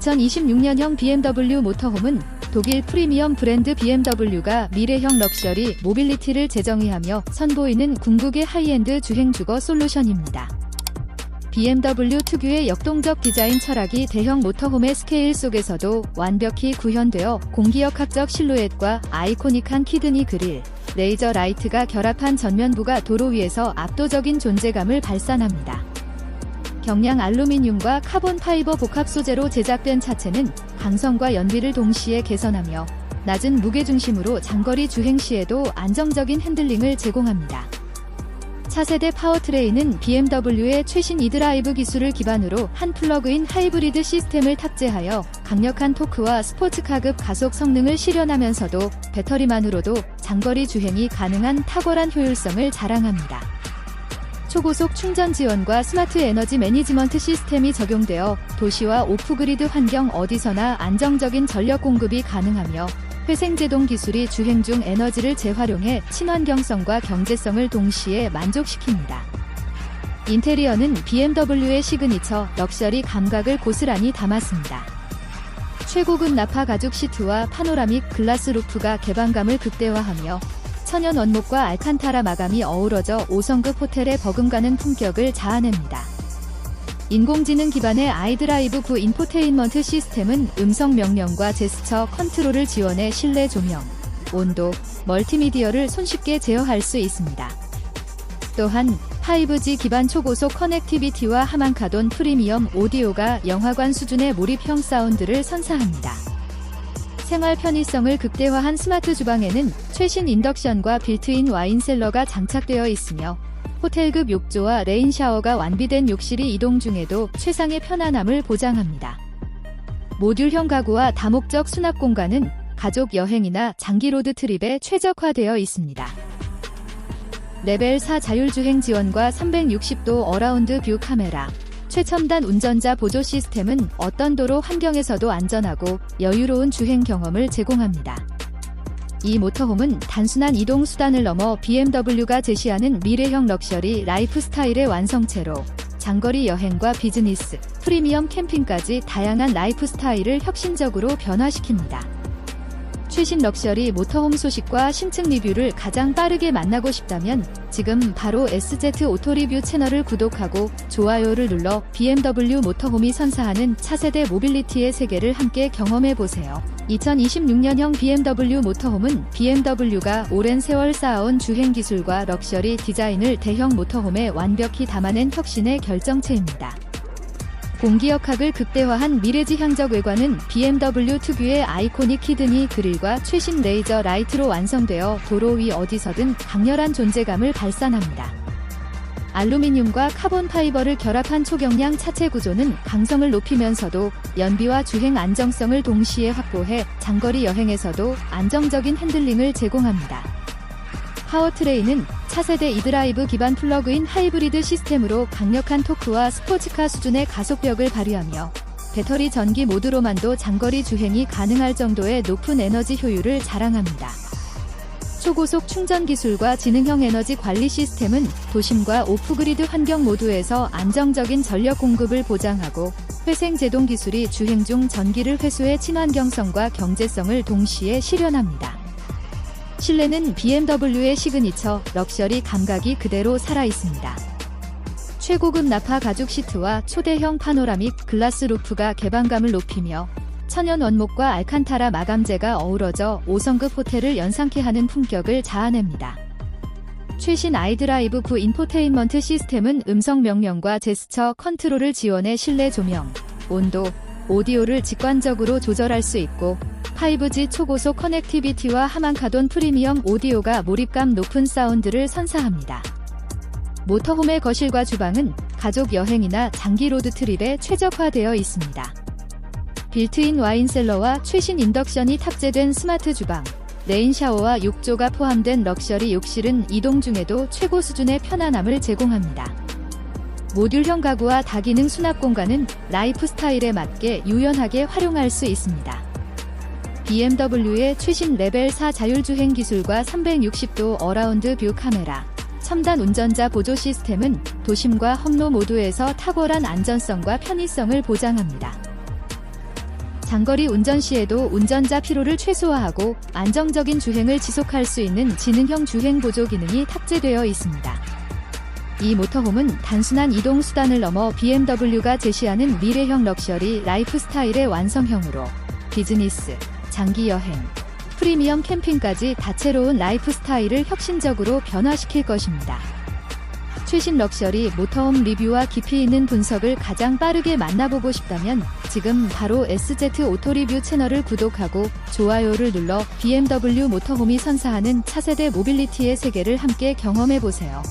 2026년형 BMW 모터홈은 독일 프리미엄 브랜드 BMW가 미래형 럭셔리 모빌리티를 재정의하며 선보이는 궁극의 하이엔드 주행 주거 솔루션입니다. BMW 특유의 역동적 디자인 철학이 대형 모터홈의 스케일 속에서도 완벽히 구현되어 공기역학적 실루엣과 아이코닉한 키드니 그릴, 레이저 라이트가 결합한 전면부가 도로 위에서 압도적인 존재감을 발산합니다. 경량 알루미늄과 카본 파이버 복합 소재로 제작된 차체는 강성과 연비를 동시에 개선하며 낮은 무게 중심으로 장거리 주행 시에도 안정적인 핸들링을 제공합니다. 차세대 파워트레인은 BMW의 최신 이드라이브 기술을 기반으로 한 플러그인 하이브리드 시스템을 탑재하여 강력한 토크와 스포츠카급 가속 성능을 실현하면서도 배터리만으로도 장거리 주행이 가능한 탁월한 효율성을 자랑합니다. 초고속 충전 지원과 스마트 에너지 매니지먼트 시스템이 적용되어 도시와 오프그리드 환경 어디서나 안정적인 전력 공급이 가능하며 회생제동 기술이 주행 중 에너지를 재활용해 친환경성과 경제성을 동시에 만족시킵니다. 인테리어는 BMW의 시그니처 럭셔리 감각을 고스란히 담았습니다. 최고급 나파 가죽 시트와 파노라믹 글라스 루프가 개방감을 극대화하며 천연 원목과 알칸타라 마감이 어우러져 5성급 호텔에 버금가는 품격을 자아냅니다. 인공지능 기반의 아이드라이브 9 인포테인먼트 시스템은 음성 명령과 제스처 컨트롤을 지원해 실내 조명, 온도, 멀티미디어를 손쉽게 제어할 수 있습니다. 또한 5G 기반 초고속 커넥티비티와 하만카돈 프리미엄 오디오가 영화관 수준의 몰입형 사운드를 선사합니다. 생활 편의성을 극대화한 스마트 주방에는 최신 인덕션과 빌트인 와인 셀러가 장착되어 있으며 호텔급 욕조와 레인 샤워가 완비된 욕실이 이동 중에도 최상의 편안함을 보장합니다. 모듈형 가구와 다목적 수납 공간은 가족 여행이나 장기 로드 트립에 최적화되어 있습니다. 레벨 4 자율주행 지원과 360도 어라운드 뷰 카메라, 최첨단 운전자 보조 시스템은 어떤 도로 환경에서도 안전하고 여유로운 주행 경험을 제공합니다. 이 모터홈은 단순한 이동 수단을 넘어 BMW가 제시하는 미래형 럭셔리 라이프 스타일의 완성체로 장거리 여행과 비즈니스, 프리미엄 캠핑까지 다양한 라이프 스타일을 혁신적으로 변화시킵니다. 최신 럭셔리 모터홈 소식과 신층 리뷰를 가장 빠르게 만나고 싶다면 지금 바로 SZ 오토리뷰 채널을 구독하고 좋아요를 눌러 BMW 모터홈이 선사하는 차세대 모빌리티의 세계를 함께 경험해 보세요. 2026년형 BMW 모터홈은 BMW가 오랜 세월 쌓아온 주행 기술과 럭셔리 디자인을 대형 모터홈에 완벽히 담아낸 혁신의 결정체입니다. 공기역학을 극대화한 미래지향적 외관은 BMW 특유의 아이코닉 히드니 그릴과 최신 레이저 라이트로 완성되어 도로 위 어디서든 강렬한 존재감을 발산합니다. 알루미늄과 카본 파이버를 결합한 초경량 차체 구조는 강성을 높이면서도 연비와 주행 안정성을 동시에 확보해 장거리 여행에서도 안정적인 핸들링을 제공합니다. 파워트레인은 차세대 이드라이브 기반 플러그인 하이브리드 시스템으로 강력한 토크와 스포츠카 수준의 가속력을 발휘하며 배터리 전기 모드로만도 장거리 주행이 가능할 정도의 높은 에너지 효율을 자랑합니다. 초고속 충전 기술과 지능형 에너지 관리 시스템은 도심과 오프그리드 환경 모두에서 안정적인 전력 공급을 보장하고 회생 제동 기술이 주행 중 전기를 회수해 친환경성과 경제성을 동시에 실현합니다. 실내는 BMW의 시그니처 럭셔리 감각이 그대로 살아 있습니다. 최고급 나파 가죽 시트와 초대형 파노라믹 글라스 루프가 개방감을 높이며 천연 원목과 알칸타라 마감재가 어우러져 5성급 호텔을 연상케 하는 품격을 자아냅니다. 최신 아이드라이브 9 인포테인먼트 시스템은 음성 명령과 제스처 컨트롤을 지원해 실내 조명, 온도, 오디오를 직관적으로 조절할 수 있고 5G 초고속 커넥티비티와 하만카돈 프리미엄 오디오가 몰입감 높은 사운드를 선사합니다. 모터홈의 거실과 주방은 가족 여행이나 장기 로드 트립에 최적화되어 있습니다. 빌트인 와인 셀러와 최신 인덕션이 탑재된 스마트 주방, 레인 샤워와 욕조가 포함된 럭셔리 욕실은 이동 중에도 최고 수준의 편안함을 제공합니다. 모듈형 가구와 다기능 수납 공간은 라이프 스타일에 맞게 유연하게 활용할 수 있습니다. BMW의 최신 레벨 4 자율주행 기술과 360도 어라운드 뷰 카메라, 첨단 운전자 보조 시스템은 도심과 험로 모두에서 탁월한 안전성과 편의성을 보장합니다. 장거리 운전 시에도 운전자 피로를 최소화하고 안정적인 주행을 지속할 수 있는 지능형 주행 보조 기능이 탑재되어 있습니다. 이 모터홈은 단순한 이동 수단을 넘어 BMW가 제시하는 미래형 럭셔리 라이프 스타일의 완성형으로 비즈니스, 장기 여행, 프리미엄 캠핑까지 다채로운 라이프 스타일을 혁신적으로 변화시킬 것입니다. 최신 럭셔리 모터홈 리뷰와 깊이 있는 분석을 가장 빠르게 만나보고 싶다면 지금 바로 SZ 오토리뷰 채널을 구독하고 좋아요를 눌러 BMW 모터홈이 선사하는 차세대 모빌리티의 세계를 함께 경험해 보세요.